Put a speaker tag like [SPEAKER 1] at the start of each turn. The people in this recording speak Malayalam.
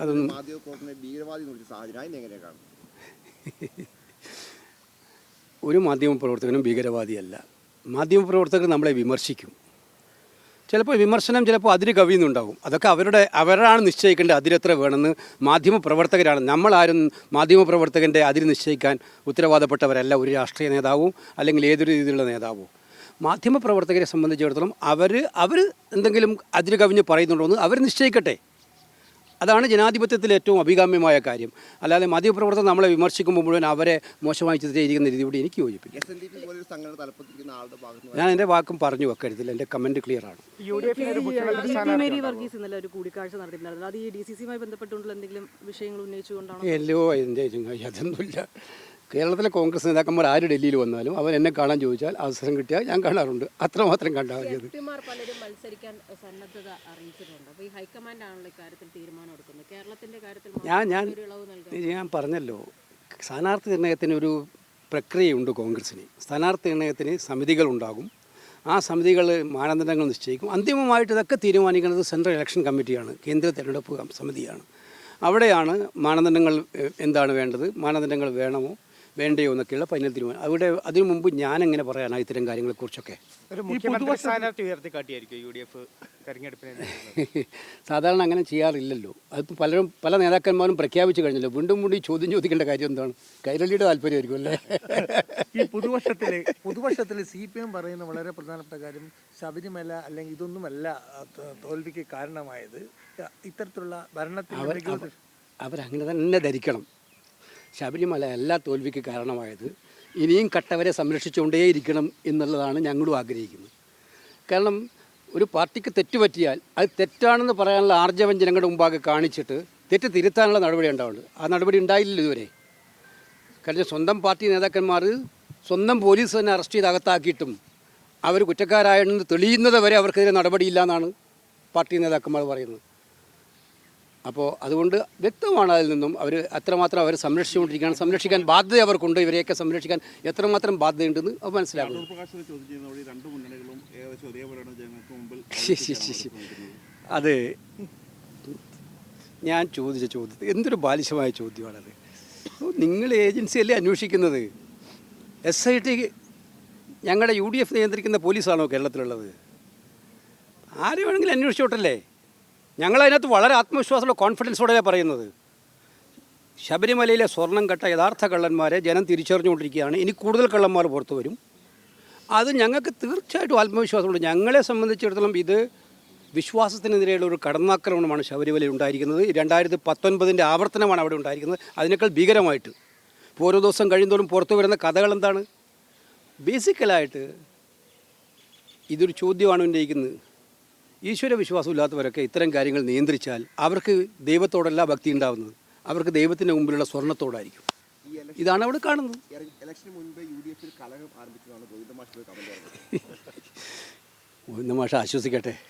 [SPEAKER 1] അതൊന്നും
[SPEAKER 2] മാധ്യമ പ്രവർത്തകനും ഭീകരവാദിയല്ല മാധ്യമ പ്രവർത്തകർ
[SPEAKER 1] ഒരു നമ്മളെ വിമർശിക്കും. ചിലപ്പോൾ വിമർശനം ചിലപ്പോൾ അതിര് കവിയുന്നുണ്ടാകും അതൊക്കെ അവരുടെ അവരാണ് നിശ്ചയിക്കേണ്ടത് അതിരെത്ര വേണമെന്ന് മാധ്യമപ്രവർത്തകരാണ്. നമ്മളാരും മാധ്യമപ്രവർത്തകന്റെ അതിര് നിശ്ചയിക്കാൻ ഉത്തരവാദപ്പെട്ടവരല്ല ഒരു രാഷ്ട്രീയ നേതാവും അല്ലെങ്കിൽ ഏതൊരു രീതിയിലുള്ള നേതാവും. മാധ്യമപ്രവർത്തകരെ സംബന്ധിച്ചിടത്തോളം അവർ അവർ എന്തെങ്കിലും അതിര് കവിഞ്ഞ് പറയുന്നുണ്ടോ എന്ന് അവർ നിശ്ചയിക്കട്ടെ. അതാണ് ജനാധിപത്യത്തിൽ ഏറ്റവും അഭികാമ്യമായ കാര്യം. അല്ലാതെ മാധ്യമപ്രവർത്തനം നമ്മളെ വിമർശിക്കുമ്പോൾ മുഴുവൻ അവരെ മോശമായി ചിത്രീകരിക്കുന്ന രീതിയോട് എനിക്ക്
[SPEAKER 2] ഭാഗത്ത്
[SPEAKER 1] ഞാൻ എന്റെ വാക്കും പറഞ്ഞു വെക്കരുതില്ല എന്റെ കമന്റ് ക്ലിയർ ആണ്. എല്ലോ എന്റെ അതൊന്നുമില്ല. കേരളത്തിലെ കോൺഗ്രസ് നേതാക്കന്മാർ ആര് ഡൽഹിയിൽ വന്നാലും അവർ എന്നെ കാണാൻ ചോദിച്ചാൽ അവസരം കിട്ടിയാൽ ഞാൻ കാണാറുണ്ട്. അത്രമാത്രം കണ്ടാൽ ഞാൻ ഞാൻ ഞാൻ പറഞ്ഞല്ലോ. സ്ഥാനാർത്ഥി നിർണയത്തിന് ഒരു പ്രക്രിയയുണ്ട് കോൺഗ്രസിന് സ്ഥാനാർത്ഥി നിർണയത്തിന് സമിതികളുണ്ടാകും ആ സമിതികൾ മാനദണ്ഡങ്ങൾ നിശ്ചയിക്കും. അന്തിമമായിട്ട് ഇതൊക്കെ തീരുമാനിക്കുന്നത് സെൻട്രൽ ഇലക്ഷൻ കമ്മിറ്റിയാണ്. കേന്ദ്ര തിരഞ്ഞെടുപ്പ് സമിതിയാണ്. അവിടെയാണ് മാനദണ്ഡങ്ങൾ എന്താണ് വേണ്ടത്? മാനദണ്ഡങ്ങൾ വേണമോ? വേണ്ടയോ എന്നൊക്കെയുള്ള ഫൈനൽ തീരുമാനം അവിടെ അതിനു മുമ്പ് ഞാൻ എങ്ങനെ പറയാനാണ് ഇത്തരം കാര്യങ്ങളെക്കുറിച്ചൊക്കെ. സാധാരണ അങ്ങനെ ചെയ്യാറില്ലല്ലോ. അതിപ്പോൾ പലരും പല നേതാക്കന്മാരും പ്രഖ്യാപിച്ചു കഴിഞ്ഞല്ലോ. വീണ്ടും വീണ്ടും ഈ ചോദ്യം ചോദിക്കേണ്ട കാര്യം എന്താണ്? കൈരളിയുടെ താല്പര്യമായിരിക്കും അല്ലേ?
[SPEAKER 3] ഈ പുതുവർഷത്തിൽ പുതുവർഷത്തിൽ സി പി എം പറയുന്ന വളരെ പ്രധാനപ്പെട്ട കാര്യം ശബരിമല അല്ലെങ്കിൽ ഇതൊന്നുമല്ല തോൽവിക്ക് കാരണമായത്. ഇത്തരത്തിലുള്ള
[SPEAKER 1] ഭരണത്തിൽ അവരങ്ങനെ തന്നെ ധരിക്കണം. ശബരിമല എല്ലാ തോൽവിക്ക് കാരണമായത് ഇനിയും കട്ടവരെ സംരക്ഷിച്ചുകൊണ്ടേയിരിക്കണം എന്നുള്ളതാണ് ഞങ്ങളും ആഗ്രഹിക്കുന്നത്. കാരണം ഒരു പാർട്ടിക്ക് തെറ്റുപറ്റിയാൽ അത് തെറ്റാണെന്ന് പറയാനുള്ള ആർജവം ജനങ്ങളുടെ മുമ്പാകെ കാണിച്ചിട്ട് തെറ്റ് തിരുത്താനുള്ള നടപടി ഉണ്ടാവുന്നത് ആ നടപടി ഉണ്ടായില്ലല്ലോ ഇതുവരെ. കാരണം സ്വന്തം പാർട്ടി നേതാക്കന്മാർ സ്വന്തം പോലീസ് തന്നെ അറസ്റ്റ് ചെയ്ത് അകത്താക്കിയിട്ടും അവർ കുറ്റക്കാരായെന്ന് തെളിയുന്നത് വരെ അവർക്കെതിരെ നടപടിയില്ല എന്നാണ് പാർട്ടി നേതാക്കന്മാർ പറയുന്നത്. അപ്പോൾ അതുകൊണ്ട് വ്യക്തമാണ് അതിൽ നിന്നും അവർ അത്രമാത്രം അവരെ സംരക്ഷിച്ചുകൊണ്ടിരിക്കുകയാണ്. സംരക്ഷിക്കാൻ ബാധ്യത അവർക്കുണ്ട്. ഇവരെയൊക്കെ സംരക്ഷിക്കാൻ എത്രമാത്രം ബാധ്യതയുണ്ടെന്ന് അവർ മനസ്സിലാക്കുന്നു. അതെ. ഞാൻ ചോദിച്ച ചോദ്യത്തിൽ എന്തൊരു ബാലിശമായ ചോദ്യമാണത്. നിങ്ങൾ ഏജൻസിയല്ലേ അന്വേഷിക്കുന്നത്? എസ് ഐ ടി ഞങ്ങളുടെ യു ഡി എഫ് നിയന്ത്രിക്കുന്ന പോലീസാണോ കേരളത്തിലുള്ളത്? ആരെ വേണമെങ്കിലും അന്വേഷിച്ചോട്ടല്ലേ? ഞങ്ങളതിനകത്ത് വളരെ ആത്മവിശ്വാസമുള്ള കോൺഫിഡൻസോടെയാണ് പറയുന്നത്. ശബരിമലയിലെ സ്വർണം കെട്ട യഥാർത്ഥ കള്ളന്മാരെ ജനം തിരിച്ചറിഞ്ഞുകൊണ്ടിരിക്കുകയാണ്. ഇനി കൂടുതൽ കള്ളന്മാർ പുറത്തു വരും. അത് ഞങ്ങൾക്ക് തീർച്ചയായിട്ടും ആത്മവിശ്വാസമുണ്ട്. ഞങ്ങളെ സംബന്ധിച്ചിടത്തോളം ഇത് വിശ്വാസത്തിനെതിരെയുള്ള ഒരു കടന്നാക്രമണമാണ് ശബരിമലയിൽ ഉണ്ടായിരിക്കുന്നത്. രണ്ടായിരത്തി പത്തൊൻപതിന്റെ ആവർത്തനമാണ് അവിടെ ഉണ്ടായിരിക്കുന്നത്. അതിനേക്കാൾ ഭീകരമായിട്ട്. ഇപ്പോൾ ഓരോ ദിവസം കഴിയുന്തോറും പുറത്തു വരുന്ന കഥകൾ എന്താണ്? ബേസിക്കലായിട്ട് ഇതൊരു ചോദ്യമാണ് ഉന്നയിക്കുന്നത്. ഈശ്വര വിശ്വാസമില്ലാത്തവരൊക്കെ ഇത്തരം കാര്യങ്ങൾ നിയന്ത്രിച്ചാൽ അവർക്ക് ദൈവത്തോടല്ല ഭക്തി ഉണ്ടാവുന്നത്. അവർക്ക് ദൈവത്തിന്റെ മുമ്പിലുള്ള സ്വർണത്തോടായിരിക്കും. ഇതാണ് അവിടെ കാണുന്നത്.
[SPEAKER 2] ഇലക്ഷന് മുൻപ് യു ഡി എഫിൽ കലഹം ആരംഭിച്ചതാണ് ഗോവിന്ദ മാഷ് കമന്റ് പറഞ്ഞത്
[SPEAKER 1] ഒന്ന് മാഷ ആശ്വസിക്കട്ടെ.